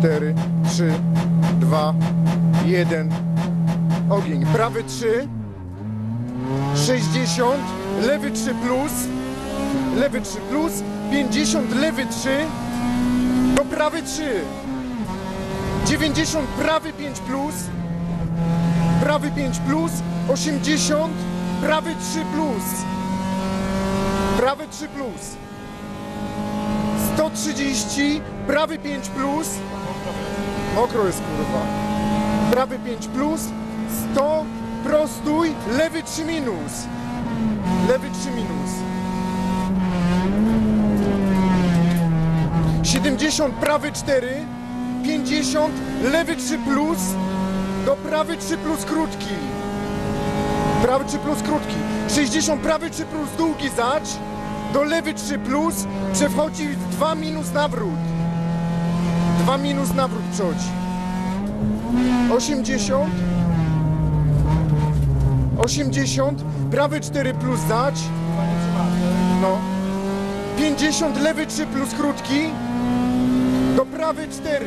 4, 3, 2, 1. Ogień. Prawy 3, 60, lewy 3 plus, lewy 3 plus, 50, lewy 3, do prawy 3, 90, prawy 5 plus, prawy 5 plus, 80, prawy 3 plus, prawy 3 plus, 130, prawy 5 plus, mokro jest kurwa, prawy 5 plus, 100, prostuj, lewy 3 minus, lewy 3 minus. 70, prawy 4, 50, lewy 3 plus, do prawy 3 plus krótki. Prawy 3 plus krótki. 60, prawy 3 plus długi zacz, do lewy 3 plus, przechodzi 2 minus nawrót. 2 minus nawrót przechodzi. 80, 80, prawy 4 plus zacz, no. 50, lewy 3 plus krótki, do prawy 4,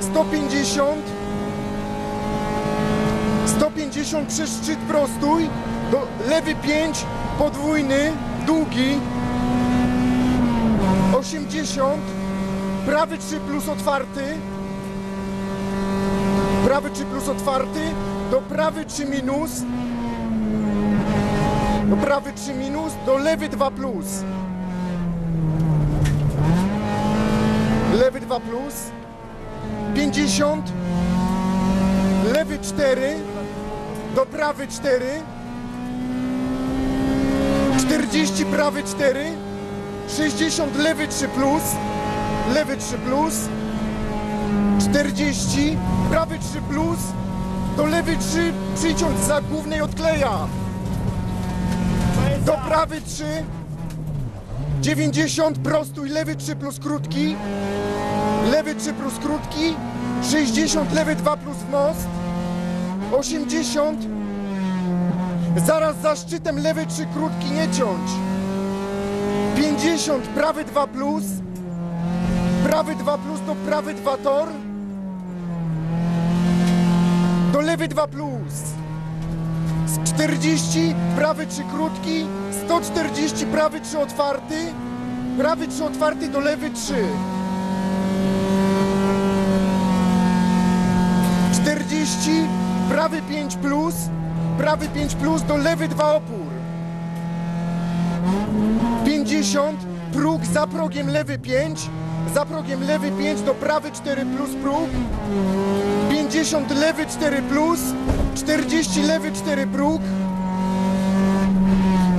150, 150 przez szczyt prostój, do lewy 5, podwójny, długi, 80, prawy 3 plus otwarty, prawy 3 plus otwarty, do prawy 3 minus, do prawy 3 minus, do lewy 2 plus. Lewy 2 plus, 50, lewy 4, do prawy 4, 40, prawy 4, 60, lewy 3 plus, lewy 3 plus, 40, prawy 3 plus, do lewy 3 przyciąg za głównej odkleja. Do prawy 3, 90, prostój, lewy 3 plus krótki, lewy 3 plus krótki, 60, lewy 2 plus w most, 80, zaraz za szczytem lewy 3 krótki, nie ciąć, 50, prawy 2 plus, prawy 2 plus do prawy 2 tor, do lewy 2 plus, 40, prawy 3 krótki, 140, prawy 3 otwarty, prawy 3 otwarty do lewy 3. 40, prawy 5 plus, prawy 5 plus do lewy 2 opór. 50, próg za progiem lewy 5, za progiem lewy 5 do prawy 4 plus próg. 50 lewy 4 plus, 40 lewy 4 próg.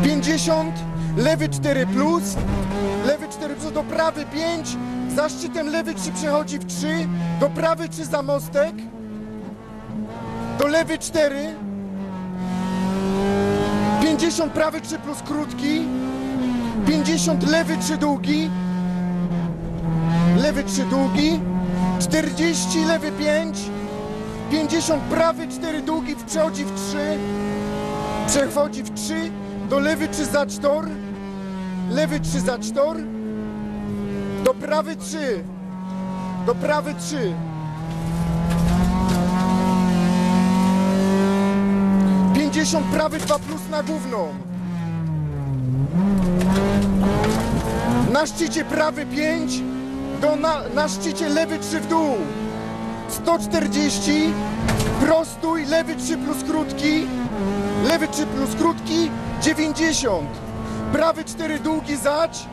50 lewy 4 plus, lewy 4 plus do prawy 5, za szczytem lewy 3 przechodzi w 3, do prawy 3 za mostek, do lewy 4, 50 prawy 3 plus krótki, 50 lewy 3 długi, lewy 3 długi, 40 lewy 5, 50 prawy 4 długi przechodzi w 3, przechodzi w 3, do lewy 3 za tor, lewy 3 za tor, do prawy 3, do prawy 3. 50 prawy 2 plus na główną. Na szczycie prawy 5, do na, na szczycie lewy 3 w dół. 140, prostój, lewy 3 plus krótki, lewy 3 plus krótki, 90, prawy 4 długi zać,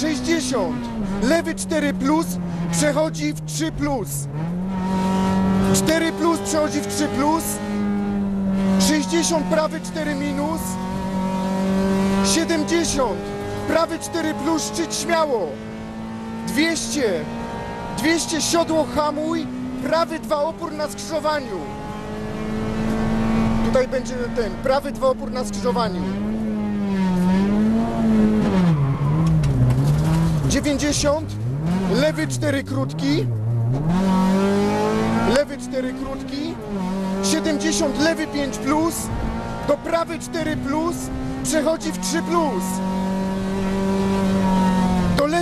60, lewy 4 plus, przechodzi w 3 plus, 4 plus przechodzi w 3 plus, 60, prawy 4 minus, 70, prawy 4 plus, szczyt śmiało, 200, 200 siodło hamuj, prawy 2 opór na skrzyżowaniu. Tutaj będzie ten, prawy 2 opór na skrzyżowaniu. 90, lewy 4 krótki, lewy 4 krótki, 70, lewy 5 plus, do prawy 4 plus, przechodzi w 3 plus.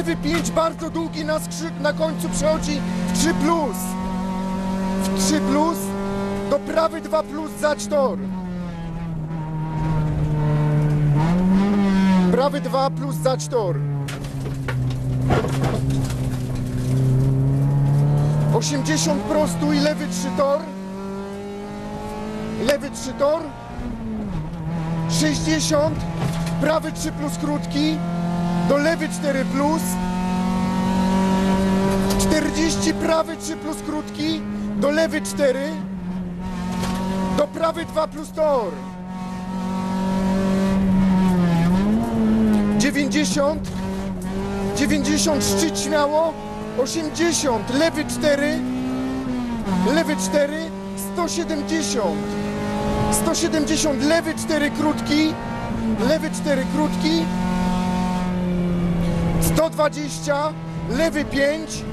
Lewy 5 bardzo długi na, skrzy- na końcu przechodzi w 3 plus. W 3 plus. Do prawy 2 plus zać tor. Prawy 2 plus zać tor. 80 prostuj, lewy 3 tor. Lewy 3 tor. 60, prawy 3 plus krótki, do lewy 4 plus. 40, prawy 3 plus krótki, do lewy 4. Do prawy 2 plus tor. 90, 90 szczyt śmiało, 80 lewy 4, lewy 4, 170, 170 lewy 4 krótki, lewy 4 krótki, 120 lewy 5,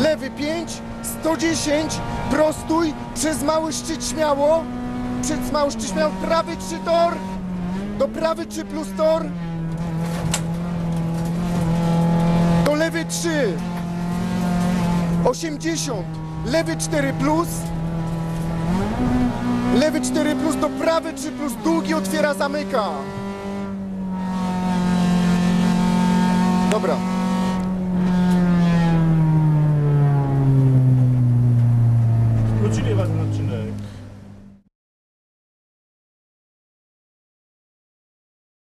lewy 5, 110 prostuj przez mały szczyt śmiało, przez mały szczyt śmiało, prawy 3 tor, do prawy 3 plus tor, do lewy 3, 80, lewy 4 plus, lewy 4 plus, do prawy 3 plus, długi otwiera, zamyka. cabrão.